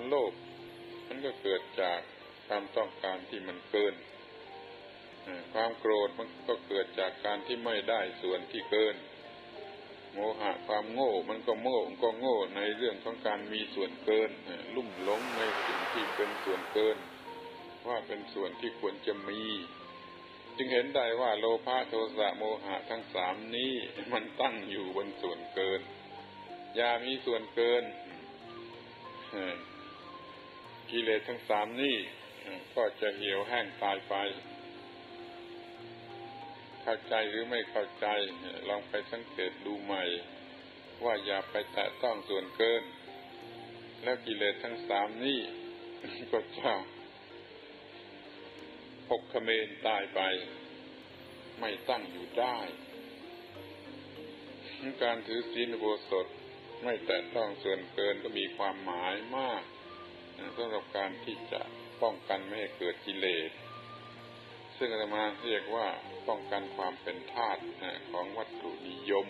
ความโลภมันก็เกิดจากความต้องการที่มันเกิน ความโกรธมันก็เกิดจากการที่ไม่ได้ส่วนที่เกิน โมหะความโง่ มันก็โง่ก็โง่ในเรื่องของการมีส่วนเกิน ลุ่มหลงในสิ่งที่เป็นส่วนเกิน ว่าเป็นส่วนที่ควรจะมี จึงเห็นได้ว่าโลภะโทสะโมหะทั้งสามนี้มันตั้งอยู่บนส่วนเกิน อย่ามีส่วนเกิน กิเลสทั้งสามนี่ก็จะเหี่ยวแห้งตายไป เข้าใจหรือไม่เข้าใจ ลองไปสังเกตดูใหม่ ว่าอย่าไปแตะต้องส่วนเกิน แล้วกิเลสทั้งสามนี้ก็จะหกเขมรตายไป ไม่ตั้งอยู่ได้ การถือศีลโบสถไม่แตะต้องส่วนเกินก็มีความหมายมาก สำหรับการที่จะป้องกันไม่ให้เกิดกิเลส ซึ่งอาตมาเรียกว่าป้องกันความเป็นทาสของวัตถุนิยม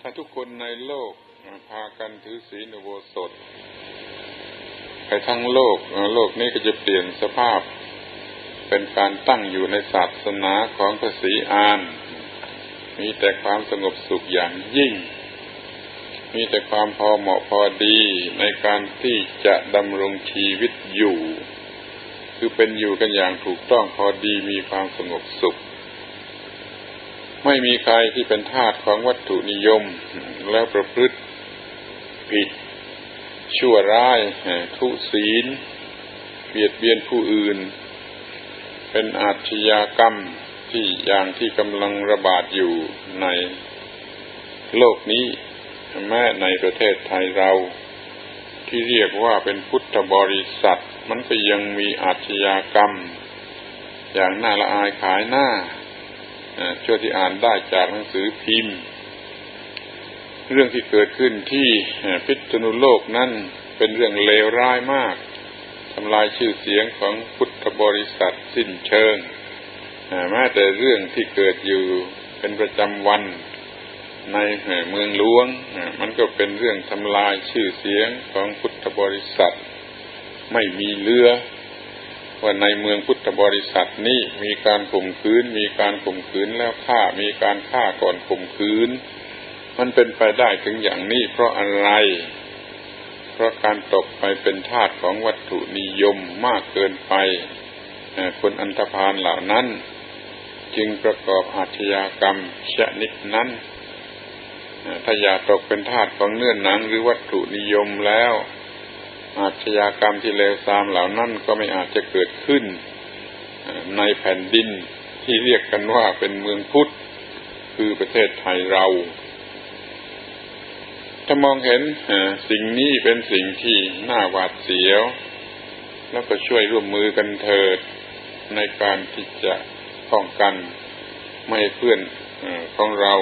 ถ้าทุกคนในโลกพากันถือศีลอุโบสถไปทั้งโลก โลกนี้ก็จะเปลี่ยนสภาพเป็นการตั้งอยู่ในศาสนาของพระศรีอาน มีแต่ความสงบสุขอย่างยิ่ง มีแต่ความพอเหมาะพอดีในการที่จะดำรงชีวิตอยู่ คือเป็นอยู่กันอย่างถูกต้องพอดีมีความสงบสุข ไม่มีใครที่เป็นทาสของวัตถุนิยม แล้วประพฤติผิด ชั่วร้าย ทุศีล เบียดเบียนผู้อื่น เป็นอาชญากรรมที่อย่างที่กำลังระบาดอยู่ในโลกนี้ แม้ในประเทศไทยเรา ที่เรียกว่าเป็นพุทธบริษัท มันก็ยังมีอาชญากรรม อย่างน่าละอายขายหน้าช่วยที่อ่านได้จากหนังสือพิมพ์ เรื่องที่เกิดขึ้นที่พิษณุโลกนั้นเป็นเรื่องเลวร้ายมากทำลายชื่อเสียงของพุทธบริษัทสิ้นเชิงแม้แต่เรื่องที่เกิดอยู่เป็นประจำวัน ในเมืองหลวง มันก็เป็นเรื่องทำลายชื่อเสียงของพุทธบริษัท ไม่มีเลือว่าในเมืองพุทธบริษัทนี้มีการข่มขืน มีการข่มขืนแล้วฆ่ามีการฆ่าก่อนข่มขืน มันเป็นไปได้ถึงอย่างนี้เพราะอะไร เพราะการตกไปเป็นทาสของวัตถุนิยมมากเกินไปคนอันธพาลเหล่านั้น จึงประกอบอาชญากรรมชนิดนั้น ถ้าอยากตกเป็นทาสของเนื้อนหนังหรือวัตถุนิยมแล้ว อาชญากรรมที่เลวทรามเหล่านั้นก็ไม่อาจจะเกิดขึ้น ในแผ่นดินที่เรียกกันว่าเป็นเมืองพุทธคือประเทศไทยเรา ถ้ามองเห็นสิ่งนี้เป็นสิ่งที่น่าหวาดเสียว แล้วก็ช่วยร่วมมือกันเถิดในการที่จะป้องกันไม่ให้เพื่อนของเรา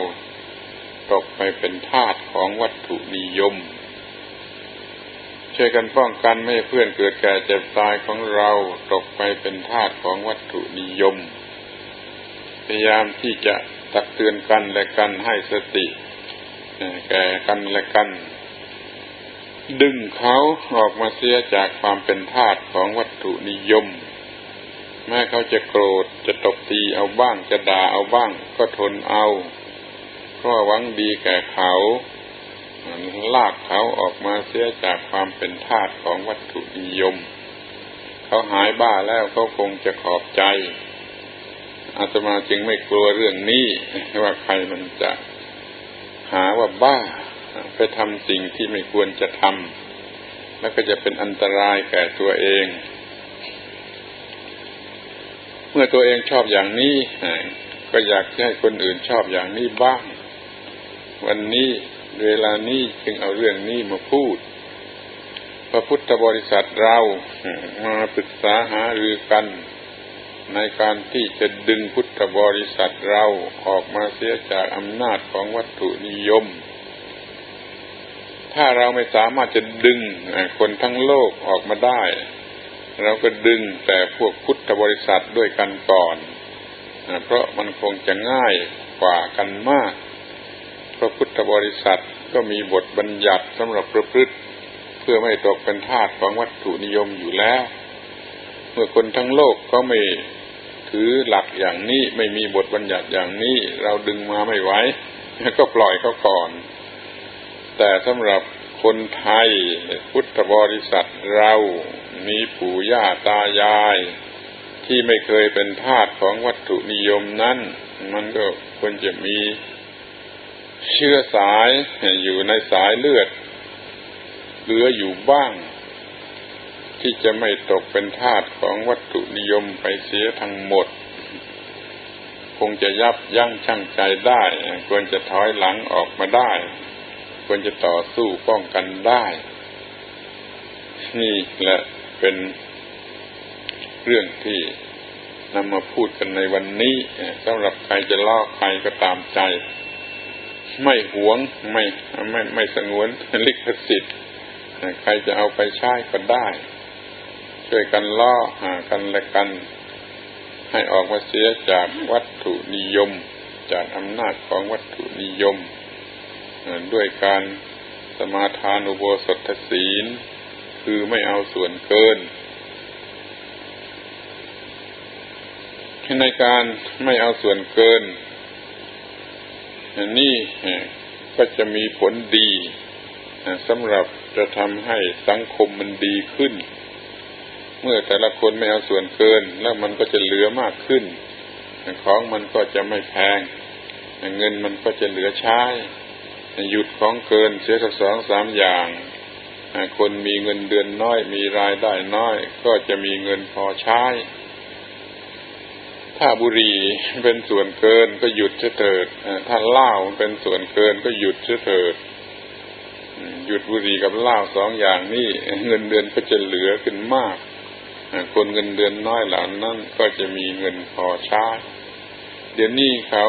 ตกไปเป็นทาสของวัตถุนิยม ช่วยกันป้องกันไม่ให้เพื่อนเกิดแก่เจ็บตายของเราตกไปเป็นทาสของวัตถุนิยม พยายามที่จะตักเตือนกันและกันให้สติแก่กันและกัน ดึงเขาออกมาเสียจากความเป็นทาสของวัตถุนิยม แม้เขาจะโกรธจะตบตีเอาบ้างจะด่าเอาบ้าง ก็ทนเอา เพราะหวังดีแก่เขาลากเขาออกมาเสียจากความเป็นทาสของวัตถุนิยม เขาหายบ้าแล้วเขาคงจะขอบใจ อาตมาจึงไม่กลัวเรื่องนี้ว่าใครมันจะหาว่าบ้า ไปทำสิ่งที่ไม่ควรจะทำแล้วก็จะเป็นอันตรายแก่ตัวเอง เมื่อตัวเองชอบอย่างนี้ ก็อยากให้คนอื่นชอบอย่างนี้บ้าง วันนี้เวลานี้จึงเอาเรื่องนี้มาพูด พระพุทธบริษัทเรามาปรึกษาหารือกัน ในการที่จะดึงพุทธบริษัทเราออกมาเสียจากอำนาจของวัตถุนิยม ถ้าเราไม่สามารถจะดึงคนทั้งโลกออกมาได้ เราก็ดึงแต่พวกพุทธบริษัทด้วยกันก่อน เพราะมันคงจะง่ายกว่ากันมาก พระพุทธบริษัทก็มีบทบัญญัติสำหรับประพฤติ เพื่อไม่ตกเป็นทาสของวัตถุนิยมอยู่แล้ว เมื่อคนทั้งโลกเขาไม่ถือหลักอย่างนี้ไม่มีบทบัญญัติอย่างนี้ เราดึงมาไม่ไหวก็ปล่อยเขาก่อน แต่สำหรับคนไทยพุทธบริษัทเรามีปู่ย่าตายาย ที่ไม่เคยเป็นทาสของวัตถุนิยมนั้น มันก็ควรจะมี เชื้อสายอยู่ในสายเลือด เหลืออยู่บ้าง ที่จะไม่ตกเป็นทาสของวัตถุนิยมไปเสียทั้งหมด คงจะยับยั้งชั่งใจได้ ควรจะถอยหลังออกมาได้ ควรจะต่อสู้ป้องกันได้ นี่แหละเป็นเรื่องที่นำมาพูดกันในวันนี้สำหรับใครจะลอกใครก็ตามใจ ไม่หวงไม่ไม่ไม่สงวนลิขสิทธิ์ใครจะเอาไปใช้ก็ได้ ช่วยกันล่อหากันและกัน ให้ออกมาเสียจากวัตถุนิยม จากอำนาจของวัตถุนิยม ด้วยการสมาทานอุโบสถศีล คือไม่เอาส่วนเกินในการไม่เอาส่วนเกิน นี่ก็จะมีผลดีสำหรับจะทำให้สังคมมันดีขึ้น เมื่อแต่ละคนไม่เอาส่วนเกิน แล้วมันก็จะเหลือมากขึ้น ของมันก็จะไม่แพง เงินมันก็จะเหลือใช้หยุดของเกินเสียสักสองสามอย่างคนมีเงินเดือนน้อย มีรายได้น้อย ก็จะมีเงินพอใช้ ถ้าบุหรี่เป็นส่วนเกินก็หยุดเถิดถ้าเหล้าเป็นส่วนเกินก็หยุดเถิดหยุดบุหรี่กับเหล้าสองอย่างนี้เงินเดือนก็จะเหลือขึ้นมากคนเงินเดือนน้อยเหล่านั้นก็จะมีเงินพอใช้เดี๋ยวนี้เขา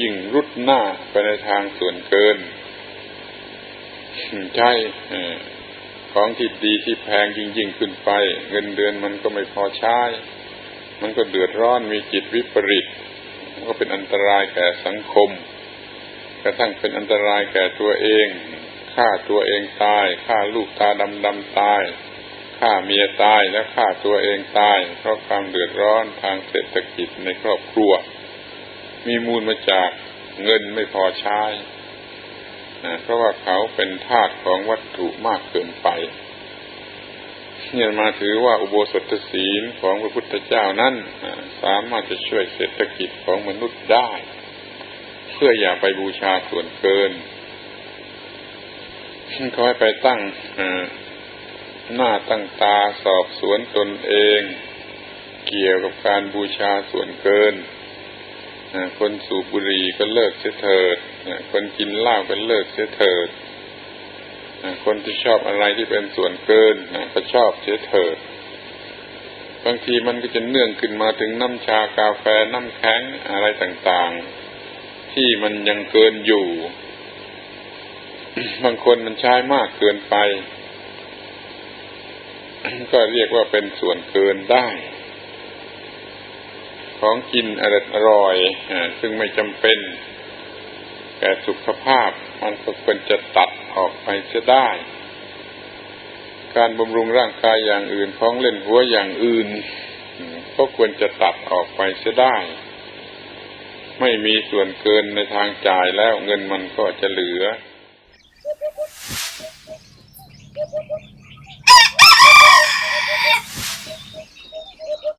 ยิ่งรุดหน้าไปในทางส่วนเกิน ใช่ของที่ดีที่แพงยิ่งๆขึ้นไป เงินเดือนมันก็ไม่พอใช้ มันก็เดือดร้อนมีจิตวิปริตมันก็เป็นอันตรายแก่สังคม กระทั่งเป็นอันตรายแก่ตัวเองฆ่าตัวเองตายฆ่าลูกตาดำๆตายฆ่าเมียตายแล้วฆ่าตัวเองตาย เพราะความเดือดร้อนทางเศรษฐกิจในครอบครัว มีมูลมาจากเงินไม่พอใช้เพราะว่าเขาเป็นทาสของวัตถุมากเกินไป เนี่ยมาถือว่าอุโบสถศีลของพระพุทธเจ้านั้นสามารถจะช่วยเศรษฐกิจของมนุษย์ได้ เพื่ออย่าไปบูชาส่วนเกินเขาให้ไปตั้งหน้าตั้งตาสอบสวนตนเอง เกี่ยวกับการบูชาส่วนเกินคนสูบบุหรี่ก็เลิกเสียเถิดคนกินเหล้าก็เลิกเสียเถิด คนที่ชอบอะไรที่เป็นส่วนเกินก็ชอบเสียเถิดบางทีมันก็จะเนื่องขึ้นมาถึงน้ำชากาแฟน้ำแข็งอะไรต่างๆ ที่มันยังเกินอยู่ บางคนมันใช้มากเกินไป ก็เรียกว่าเป็นส่วนเกินได้ ของกินอร่อยอร่อย ซึ่งไม่จำเป็น แก่สุขภาพมันก็ควรจะตัด ออกไปจะได้ การบำรุงร่างกายอย่างอื่นของเล่นหัวอย่างอื่นก็ควรจะตัดออกไปจะได้ ไม่มีส่วนเกินในทางจ่ายแล้วเงินมันก็จะเหลือ